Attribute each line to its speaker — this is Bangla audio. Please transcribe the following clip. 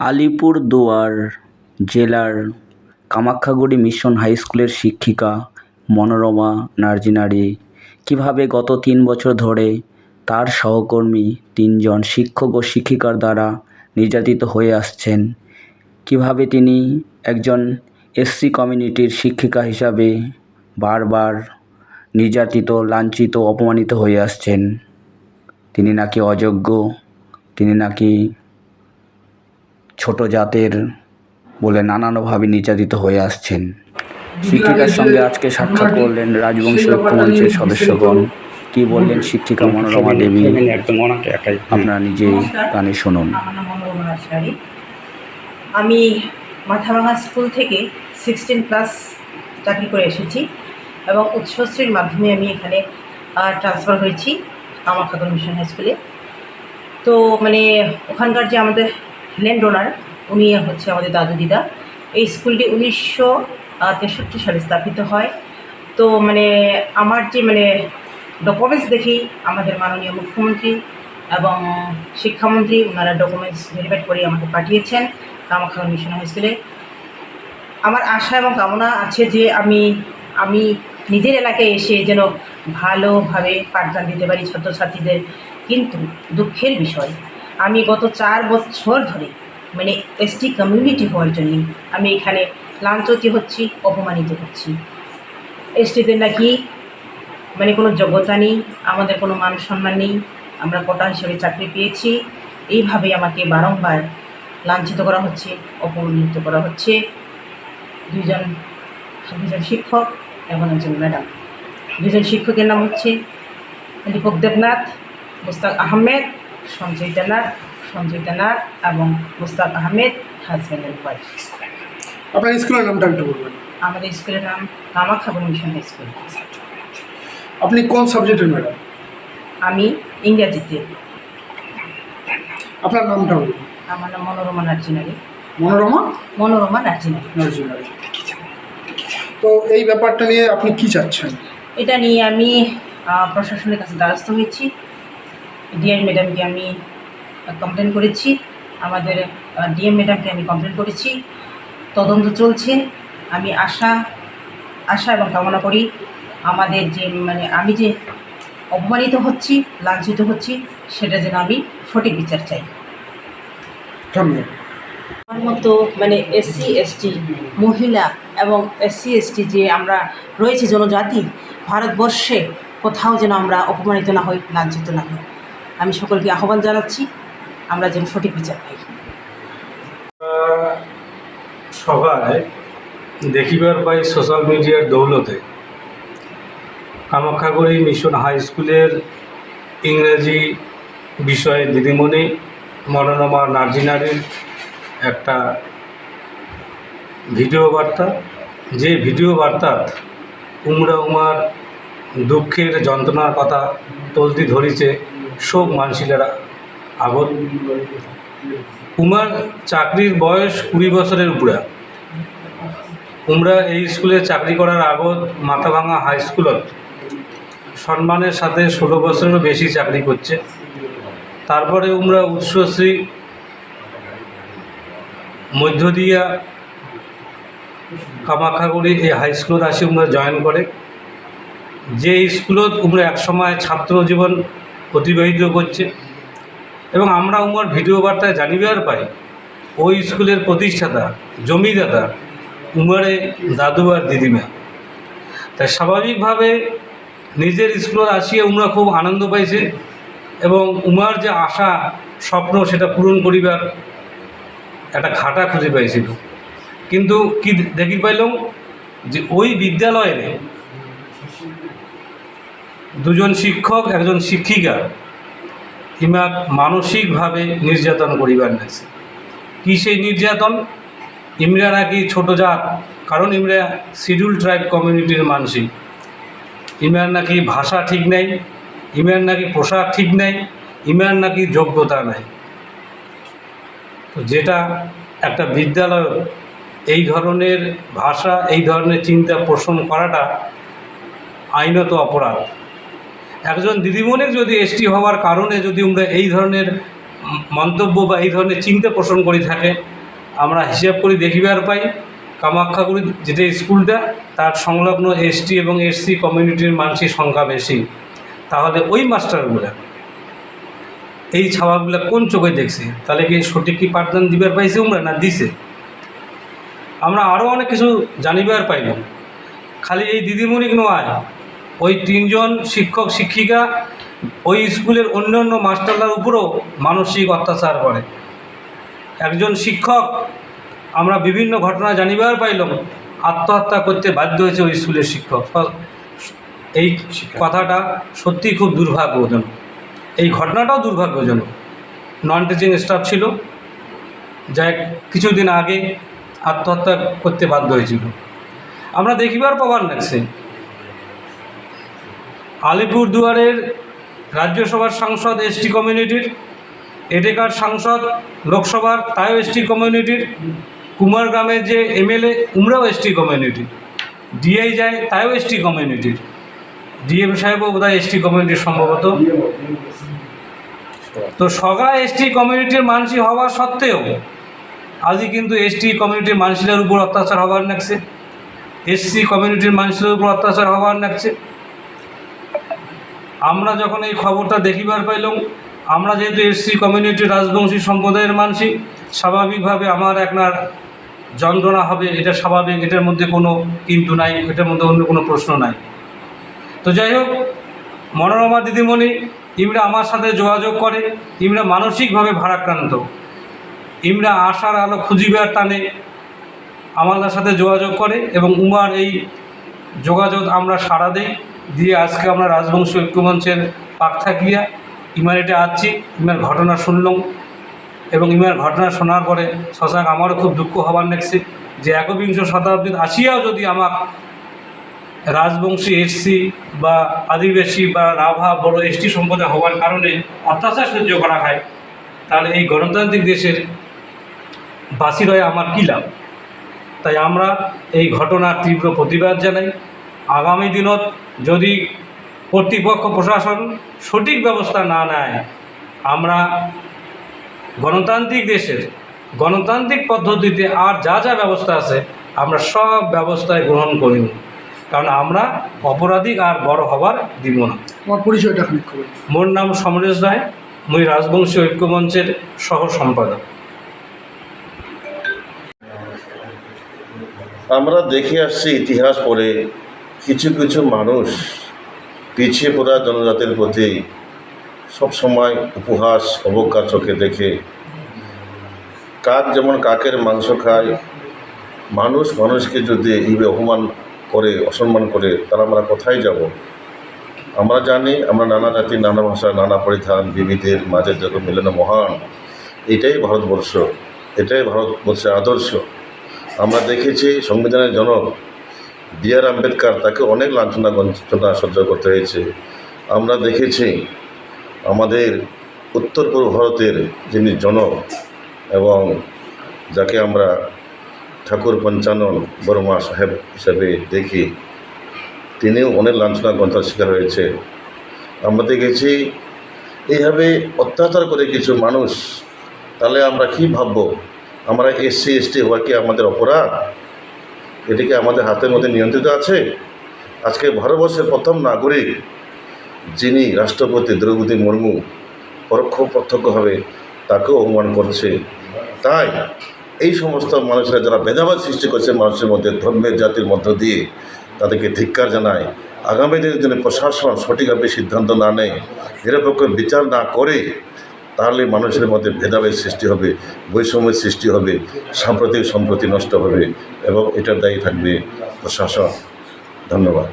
Speaker 1: আলিপুরদুয়ার জেলার কামাখ্যাগুড়ি মিশন হাই স্কুলের শিক্ষিকা মনোরমা নার্জিনারি কীভাবে গত তিন বছর ধরে তার সহকর্মী তিনজন শিক্ষক ও শিক্ষিকার দ্বারা নির্যাতিত হয়ে আসছেন, কীভাবে তিনি একজন এসসি কমিউনিটির শিক্ষিকা হিসাবে বারবার নির্যাতিত, লাঞ্ছিত, অপমানিত হয়ে আসছেন? তিনি নাকি অযোগ্য? তিনি নাকি ছোট জাতের বলে নানানভাবে নির্যাতিত হয়ে আসছেন। শিক্ষিকার সঙ্গে আজকে সাক্ষাৎ করলেন রাজবংশী ঐক্যমঞ্চের সদস্যগণ। কি বললেন শিক্ষিকা মনোরমা দেবী? আপনারা নিজেই কানে শুনুন।
Speaker 2: আমার আমি মাথাভাঙা স্কুল থেকে সিক্সটিন প্লাস চাকরি করে এসেছি এবং উচ্চশ্রীর মাধ্যমে আমি এখানে ট্রান্সফার হয়েছি কামাখ্যাগর মিশন হাই স্কুলে। তো মানে ওখানকার যে আমাদের ল্যান্ড ওনার উনি হচ্ছে আমাদের দাদু দিদা। এই স্কুলটি উনিশশো তেষট্টি সালে স্থাপিত হয়। তো মানে আমার যে মানে ডকুমেন্টস দেখেই আমাদের মাননীয় মুখ্যমন্ত্রী এবং শিক্ষামন্ত্রী ওনারা ডকুমেন্টস ভেরিফাইড করে আমাকে পাঠিয়েছেন কামাখ্যা মিশন হাই স্কুলে। আমার আশা এবং কামনা আছে যে আমি আমি নিজের এলাকায় এসে যেন ভালোভাবে পাঠদান দিতে পারি ছাত্রছাত্রীদের। কিন্তু দুঃখের বিষয় আমি গত চার বছর ধরে মানে এসটি কমিউনিটি হওয়ার জন্য আমি এখানে লাঞ্ছিত হচ্ছি, অপমানিত হচ্ছি। এসটিদের নাকি মানে কোনো যোগ্যতা নেই, আমাদের কোনো মান সম্মান নেই, আমরা কোটা হিসেবে চাকরি পেয়েছি। এইভাবে আমাকে বারংবার লাঞ্ছিত করা হচ্ছে, অপমানিত করা হচ্ছে। দুজন দুজন শিক্ষক এবং একজন ম্যাডাম। দুজন শিক্ষকের নাম হচ্ছে দীপক দেবনাথ, মুস্তাক আহমেদ সঞ্জয়িতা নাথ সঞ্জয়িতা নাথ এবং Mustaq Ahmed husband and wife
Speaker 3: আপনার স্কুলের নামটা একটু বলবেন।
Speaker 2: আমাদের স্কুলের নাম কামাখ্যাবন মিশন হাই স্কুল
Speaker 3: আপনি কোন সাবজেক্টের ম্যাডাম
Speaker 2: আমি ইংরাজিতে।
Speaker 3: আপনার নামটা বলুন।
Speaker 2: আমার নাম মনোরমা নার্জিনারি
Speaker 3: মনোরমা?
Speaker 2: মনোরমা নার্জিনারি
Speaker 3: নার্জিনারি তো এই ব্যাপারটা নিয়ে আপনি কি চাচ্ছেন?
Speaker 2: এটা নিয়ে আমি প্রশাসনের কাছে দ্বারস্থ হয়েছি। ডিআই ম্যাডামকে আমি কমপ্লেন করেছি। আমাদের ডিএম ম্যাডামকে আমি কমপ্লেন করেছি। তদন্ত চলছে। আমি আশা আশা এবং কামনা করি আমাদের যে মানে আমি যে অপমানিত হচ্ছি লাঞ্ছিত হচ্ছি সেটা যেন আমি সঠিক বিচার চাই। আমার মতো মানে এসসি এসটি মহিলা এবং এসসি এসটি যে আমরা রয়েছে জনজাতি ভারতবর্ষে কোথাও যেন আমরা অপমানিত না হই লাঞ্ছিত না হই। আমি সকলকে আহ্বান জানাচ্ছি, আমরা যেন সঠিক বিচার পাই।
Speaker 4: সভায় দেখিবার পাই সোশ্যাল মিডিয়ার দৌলতে কামাখ্যাগুড়ি মিশন হাই স্কুলের ইংরেজি বিষয়ে দিদিমণি, মনোরমা নার্জিনারির একটা ভিডিও বার্তা। যে ভিডিও বার্তা উমরা উমার দুঃখের যন্ত্রণার কথা তলতি ধরিছে সব মানসিকের আগত। উমার চাকরির বয়স কুড়ি বছরের উপরে। উমরা এই স্কুলে চাকরি করার আগত মাথাভাঙা হাই স্কুলত সম্মানের সাথে ষোলো বছরেরও বেশি চাকরি করছে। তারপরে উমরা উৎসশ্রী মধ্য দিয়া কামাখ্যাগুড়ি এই হাই স্কুলত আসি উমরা জয়েন করে। যে স্কুলত উমরা একসময় ছাত্র জীবন অতিবাহিত করছে। এবং আমরা উমার ভিডিও বার্তায় জানিবার পাই, ওই স্কুলের প্রতিষ্ঠাতা, জমিদাতা উমারে দাদু আর দিদিমা। তাই স্বাভাবিকভাবে নিজের স্কুলে আসিয়া উমরা খুব আনন্দ পাইছে এবং উমার যে আশা, স্বপ্ন সেটা পূরণ করিবার একটা ঘাটা খুঁজে পাইছিল। কিন্তু কি দেখি পাইলাম যে ওই বিদ্যালয়ে দুজন শিক্ষক, একজন শিক্ষিকা। ইমাক মানসিকভাবে নির্যাতন করিবার নাইছে কি সেই নির্যাতন? ইমরা নাকি ছোট জাত, কারণ ইমরা শিডিউল ট্রাইব কমিউনিটির মানসিক। ইমার নাকি ভাষা ঠিক নেই ইমার নাকি পোশাক ঠিক নেই ইমার নাকি যোগ্যতা নাই। তো যেটা একটা বিদ্যালয়, এই ধরনের ভাষা, এই ধরনের চিন্তা পোষণ করাটা আইনত অপরাধ। একজন দিদিমণির যদি এসটি হওয়ার কারণে যদি আমরা এই ধরনের মন্তব্য বা এই ধরনের চিন্তা পোষণ করে থাকে, আমরা হিসাব করে দেখিবার পাই। কামাখ্যাগুড়ি যেটা স্কুলটা তার সংলগ্ন এসটি এবং এসসি কমিউনিটির মানুষের সংখ্যা বেশি। তাহলে ওই মাস্টারগুলা এই ছাওয়াগুলা কোন চোখে দেখছে? তাহলে কি সঠিক কি পাঠদান দিবার পাইছে উমরা না দিছে? আমরা আরও অনেক কিছু জানিবার পাইলাম। খালি এই দিদিমণি নয় ওই তিনজন শিক্ষক, শিক্ষিকা ওই স্কুলের অন্য অন্য মাস্টারদের উপরও মানসিক অত্যাচার করে। একজন শিক্ষক, আমরা বিভিন্ন ঘটনা জানিবার পাইলাম, আত্মহত্যা করতে বাধ্য হয়েছে ওই স্কুলের শিক্ষক। এই কথাটা সত্যি খুব দুর্ভাগ্যজনক। এই ঘটনাটাও দুর্ভাগ্যজনক। নন টিচিং স্টাফ ছিল, যা কিছুদিন আগে আত্মহত্যা করতে বাধ্য হয়েছিল। আমরা দেখিবার পাবার লাগছে আলিপুরদুয়ারের রাজ্যসভার সাংসদ এসটি কমিউনিটির, এটেকার সাংসদ লোকসভার তাইও এসটি কমিউনিটির কুমারগ্রামের যে এমএলএ উমরাও এসটি কমিউনিটির, ডিআই যায় তাইও এসটি কমিউনিটির, ডিএম সাহেবও বোধহয় এসটি কমিউনিটির সম্ভবত। তো সগা এসটি কমিউনিটির মানুষই হওয়া সত্ত্বেও আজই কিন্তু এসটি কমিউনিটির মানুষের উপর অত্যাচার হবার লাগছে এসসি কমিউনিটির মানুষের উপর অত্যাচার হবার লাগছে আমরা যখন এই খবরটা দেখিবার পাইলাম, আমরা যেহেতু এসসি কমিউনিটির রাজবংশী সম্প্রদায়ের মানসি, স্বাভাবিকভাবে আমার আপনার যন্ত্রণা হবে, এটা স্বাভাবিক, এটার মধ্যে কোনো কিন্তু নাই, এটার মধ্যে অন্য কোনো প্রশ্ন নাই। তো যাই হোক, মনোরমা দিদিমণি, ইমরা আমার সাথে যোগাযোগ করে, ইমরা মানসিকভাবে ভারাক্রান্ত। ইমরা আশার আলো খুঁজিবার টানে আমাদের সাথে যোগাযোগ করে এবং উমার এই যোগাযোগ আমরা সাড়া দিই। দিয়ে আজকে আমরা রাজবংশ ঐক্যমঞ্চের পাক থাকিয়া ইমারেটে আসছি, ইমার ঘটনা শুনলাম এবং ইমার ঘটনা শোনার পরে শশাঙ্ক আমারও খুব দুঃখ হবার লাগছে যে একবিংশ শতাব্দীর আসিয়াও যদি আমার রাজবংশী এসসি বা আদিবাসী বা রাভা বড় এসটি সম্প্রদায় হওয়ার কারণে অত্যাচার সহ্য করা হয়, তাহলে এই গণতান্ত্রিক দেশের বাসির হয়ে আমার কী লাভ? তাই আমরা এই ঘটনার তীব্র প্রতিবাদ জানাই। আগামী দিনত যদি কর্তৃপক্ষ প্রশাসন সঠিক ব্যবস্থা না নেয় আমরা গণতান্ত্রিক দেশের গণতান্ত্রিক পদ্ধতিতে আর যা যা ব্যবস্থা আছে আমরা সব ব্যবস্থায় গ্রহণ করি কারণ আমরা অপরাধী আর বড় হবার দিব না।
Speaker 3: আমার পরিচয়টা
Speaker 4: মোর নাম সমরেশ রায় মুই রাজবংশী ঐক্যমঞ্চের সহ সম্পাদক।
Speaker 5: আমরা দেখে আসছি ইতিহাস পড়ে কিছু কিছু মানুষ পিছিয়ে পড়া জনজাতির প্রতি সবসময় উপহাস অবজ্ঞার চোখে দেখে। কাক যেমন কাকের মাংস খায়, মানুষ মানুষকে যদি এইভাবে অপমান করে, অসম্মান করে, তাহলে আমরা কোথায় যাব? আমরা জানি, আমরা নানা জাতি, নানা ভাষা, নানা পরিধান, বিবিধের মাঝে যখন মিলন মহান, এটাই ভারতবর্ষ, এটাই ভারতবর্ষের আদর্শ। আমরা দেখেছি সংবিধানের জনক বি আর আম্বেদকর তাকে অনেক লাঞ্ছনা গঞ্চনা সহ্য করতে হয়েছে। আমরা দেখেছি আমাদের উত্তর পূর্ব ভারতের যিনি জনক এবং যাকে আমরা ঠাকুর পঞ্চানন বর্মা সাহেব হিসাবে দেখি, তিনিও অনেক লাঞ্ছনা গঞ্চার শিকার হয়েছে। আমরা দেখেছি এইভাবে অত্যাচার করে কিছু মানুষ, তাহলে আমরা কি ভাববো? আমরা এসসি, এসটি হওয়া কি আমাদের অপরাধ? এটি কি আমাদের হাতের মধ্যে নিয়ন্ত্রিত আছে। আজকে ভারতবর্ষের প্রথম নাগরিক, যিনি রাষ্ট্রপতি দ্রৌপদী মুর্মু পরোক্ষ প্রত্যক্ষভাবে তাকেও অপমান করছে। তাই এই সমস্ত মানুষরা যারা ভেদাভেদ সৃষ্টি করছে মানুষের মধ্যে, ধর্মের জাতির মধ্য দিয়ে, তাদেরকে ধিক্কার জানায়, আগামী দিনের জন্য প্রশাসন সঠিকভাবে সিদ্ধান্ত না নেয়, নিরপেক্ষ বিচার না করে তাহলে মানুষের মধ্যে ভেদাভেদ সৃষ্টি হবে, বৈষম্যের সৃষ্টি হবে, সাম্প্রতিক সম্প্রতি নষ্ট হবে এবং এটার দায়ী থাকবে প্রশাসন। ধন্যবাদ।